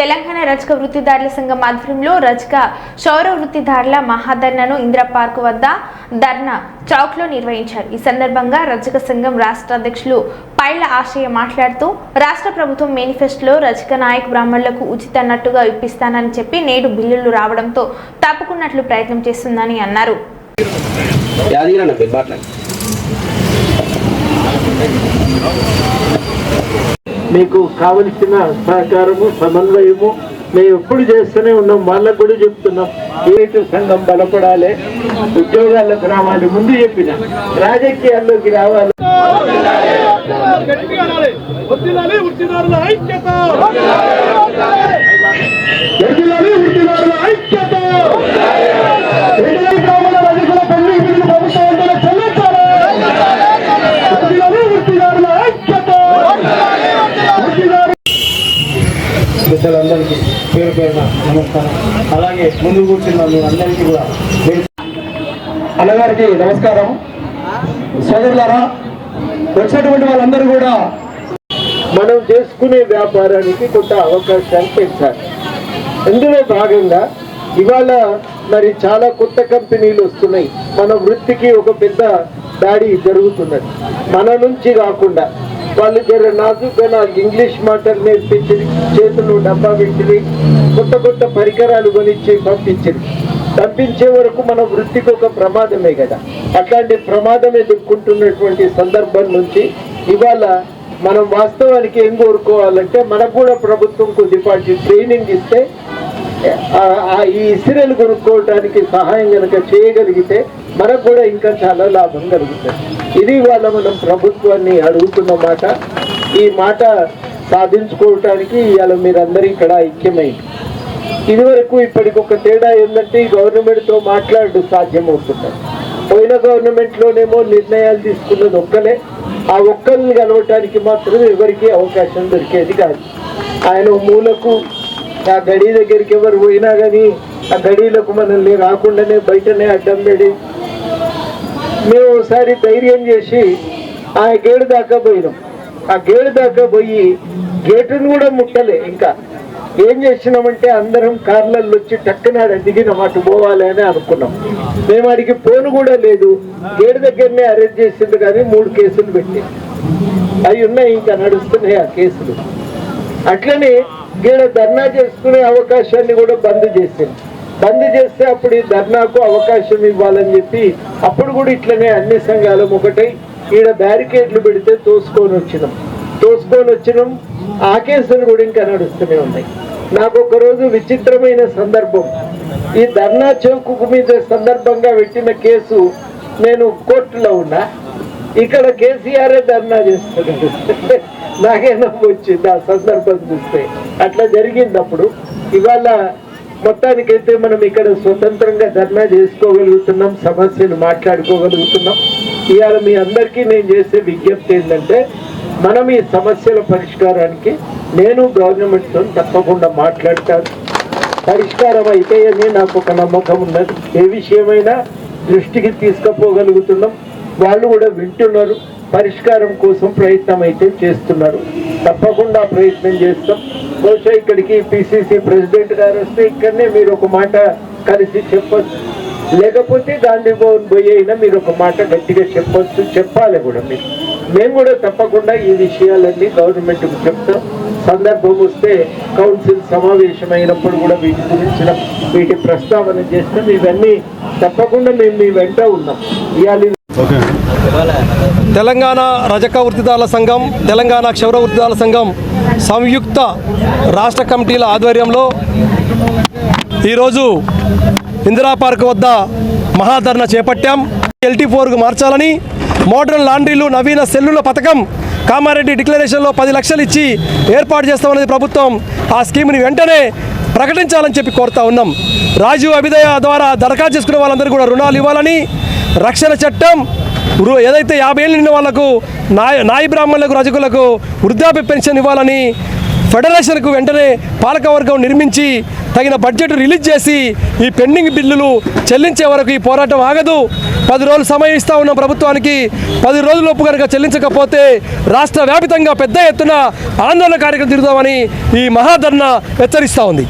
తెలంగాణ రజక వృత్తిదారుల సంఘం ఆధ్వర్యంలో రజక సౌర వృత్తిదారుల మహాధర్నాను ఇందిరా పార్క్ వద్ద ధర్నా చౌక్లో నిర్వహించారు. ఈ సందర్భంగా రజక సంఘం రాష్ట్ర అధ్యక్షులు పైల ఆశయ మాట్లాడుతూ రాష్ట్ర ప్రభుత్వం మేనిఫెస్టోలో రజక నాయక్ బ్రాహ్మణులకు ఉచిత నట్టుగా ఇప్పిస్తానని చెప్పి నేడు బిల్లులు రావడంతో తప్పుకున్నట్లు ప్రయత్నం చేస్తుందని అన్నారు. యాదగిరన్న మీరు మీకు కావలసిన సహకారము సమన్వయము మేము ఎప్పుడు చేస్తూనే ఉన్నాం వాళ్ళకు కూడా చెప్తున్నాం ఏటు సంఘం బలపడాలి ఉద్యోగాలకు రావాలి ముందు చెప్పిన రాజకీయాల్లోకి రావాలి గట్టిగా ఐక్యత పెద్దలందరికీ పేరు పేరున నమస్కారం. అలాగే ముందు కూర్చున్న మీ అందరికీ కూడా అన్నగారికి నమస్కారం. సోదరులారా వచ్చినటువంటి వాళ్ళందరూ కూడా మనం చేసుకునే వ్యాపారానికి కొంత అవకాశాలు పెంచాలి. ఇందులో భాగంగా ఇవాళ మరి చాలా కొత్త కంపెనీలు వస్తున్నాయి. మన వృత్తికి ఒక పెద్ద దాడి జరుగుతున్నది. మన నుంచి కాకుండా వాళ్ళు జర నాజుగా నాకు ఇంగ్లీష్ మాటలు నేర్పించి చేతులు డబ్బా పెట్టి కొత్త కొత్త పరికరాలు కొనిచ్చి పంపించింది పంపించే వరకు మన వృత్తికి ఒక ప్రమాదమే కదా. అట్లాంటి ప్రమాదం ఎదుర్కొంటున్నటువంటి సందర్భం నుంచి ఇవాళ మనం వాస్తవానికి ఏం కోరుకోవాలంటే మనకు కూడా ప్రభుత్వం కొద్దిపాటి ట్రైనింగ్ ఇస్తే ఈ ఇసిరలు కొనుక్కోవడానికి సహాయం కనుక చేయగలిగితే మనకు కూడా ఇంకా చాలా లాభం కలుగుతుంది. ఇది వాళ్ళ మనం ప్రభుత్వాన్ని అడుగుతున్న మాట. ఈ మాట సాధించుకోవటానికి ఇవాళ మీరందరూ ఇక్కడ ఐక్యమైంది. ఇదివరకు ఇప్పటికి ఒక తేడా ఏంటంటే ఈ గవర్నమెంట్తో మాట్లాడు సాధ్యమవుతుంది పోయిన గవర్నమెంట్లోనేమో నిర్ణయాలు తీసుకున్నది ఒక్కలే. ఆ ఒక్కరిని కలవటానికి మాత్రం ఎవరికి అవకాశం దొరికేది కాదు. ఆయన మూలకు ఆ గడి దగ్గరికి ఎవరు పోయినా కానీ ఆ గడిలకు మనల్ని రాకుండానే బయటనే అడ్డం పెడి మేము ఒకసారి ధైర్యం చేసి ఆ గేడు దాకా పోయినాం. ఆ గేడు దాకా పోయి గేటును కూడా ముట్టలే ఇంకా. ఏం చేసినామంటే అందరం కార్లలో వచ్చి టక్కునాడ దిగినాం అటు పోవాలి అని అనుకున్నాం. మేము అడిగి పోను కూడా లేదు. గేడు దగ్గరనే అరెస్ట్ చేసింది కానీ మూడు కేసులు పెట్టి అవి ఉన్నాయి ఇంకా నడుస్తున్నాయి ఆ కేసులు. అట్లనే గీడ ధర్నా చేసుకునే అవకాశాన్ని కూడా బంద్ చేసింది. బంద్ చేస్తే అప్పుడు ఈ ధర్నాకు అవకాశం ఇవ్వాలని చెప్పి అప్పుడు కూడా ఇట్లనే అన్ని సంఘాలు ఒకటై ఈడ బ్యారికేడ్లు పెడితే తోసుకొని వచ్చినాం. తోసుకొని వచ్చినాం. ఆ కేసులు కూడా ఇంకా నడుస్తూనే ఉన్నాయి. నాకు ఒకరోజు విచిత్రమైన సందర్భం. ఈ ధర్నా చౌకు మీద సందర్భంగా పెట్టిన కేసు నేను కోర్టులో ఉన్నా. ఇక్కడ కేసీఆర్ఏ ధర్నా చేస్తున్నాడు నాకే నొప్పి వచ్చింది ఆ సందర్భం చూస్తే అట్లా జరిగింది అప్పుడు ఇవాళ మొత్తానికైతే మనం ఇక్కడ స్వతంత్రంగా ధర్నా చేసుకోగలుగుతున్నాం సమస్యలు మాట్లాడుకోగలుగుతున్నాం. ఇవాళ మీ అందరికీ నేను చేసే విజ్ఞప్తి ఏంటంటే మనం ఈ సమస్యల పరిష్కారానికి నేను గవర్నమెంట్తో తప్పకుండా మాట్లాడతాను. పరిష్కారం అయితే అని నాకు ఒక నమ్మకం ఉన్నది. ఏ విషయమైనా దృష్టికి తీసుకుపోగలుగుతున్నాం. వాళ్ళు కూడా వింటున్నారు. పరిష్కారం కోసం ప్రయత్నం అయితే చేస్తున్నారు. తప్పకుండా ప్రయత్నం చేస్తాం. బహుశా ఇక్కడికి పిసిసి ప్రెసిడెంట్ గారు వస్తే ఇక్కడనే మీరు ఒక మాట కలిసి చెప్పచ్చు. లేకపోతే గాంధీ భవన్ పోయైనా అయినా మీరు ఒక మాట గట్టిగా చెప్పొచ్చు. చెప్పాలి కూడా మీరు. మేము కూడా తప్పకుండా ఈ విషయాలన్నీ గవర్నమెంట్కి చెప్తాం. సందర్భం వస్తే కౌన్సిల్ సమావేశం అయినప్పుడు కూడా వీటి గురించిన వీటి ప్రస్తావన చేస్తాం. ఇవన్నీ తప్పకుండా మేము మీ వెంట ఉన్నాం. ఇవాళ తెలంగాణ రజక వృత్తిదారుల సంఘం తెలంగాణ క్షౌర వృత్తిదారుల సంఘం సంయుక్త రాష్ట్ర కమిటీల ఆధ్వర్యంలో ఈరోజు ఇందిరా పార్క్ వద్ద మహాధరణ చేపట్టాం. ఎల్టీ ఫోర్కు మార్చాలని మోడర్న్ లాండ్రీలు నవీన సెల్లుల పథకం కామారెడ్డి డిక్లరేషన్లో పది లక్షలు ఇచ్చి ఏర్పాటు చేస్తామన్నది ప్రభుత్వం ఆ స్కీమ్ని వెంటనే ప్రకటించాలని చెప్పి కోరుతా ఉన్నాం. రాజీవ్ అభిదయ ద్వారా దరఖాస్తు చేసుకునే వాళ్ళందరూ కూడా రుణాలు ఇవ్వాలని రక్షణ చట్టం ఏదైతే యాభై ఏళ్ళు నిండిన వాళ్ళకు నాయ నాయ బ్రాహ్మణులకు రజకులకు వృద్ధాప్య పెన్షన్ ఇవ్వాలని ఫెడరేషన్కు వెంటనే పాలకవర్గం నిర్మించి తగిన బడ్జెట్ రిలీజ్ చేసి ఈ పెండింగ్ బిల్లులు చెల్లించే వరకు ఈ పోరాటం ఆగదు. పది రోజులు సమయం ఇస్తా ఉన్న ప్రభుత్వానికి పది రోజులలోపు కనుక చెల్లించకపోతే రాష్ట్ర వ్యాపితంగా పెద్ద ఎత్తున ఆందోళన కార్యక్రమం తిరుగుతామని ఈ మహాధర్ణ హెచ్చరిస్తూ ఉంది.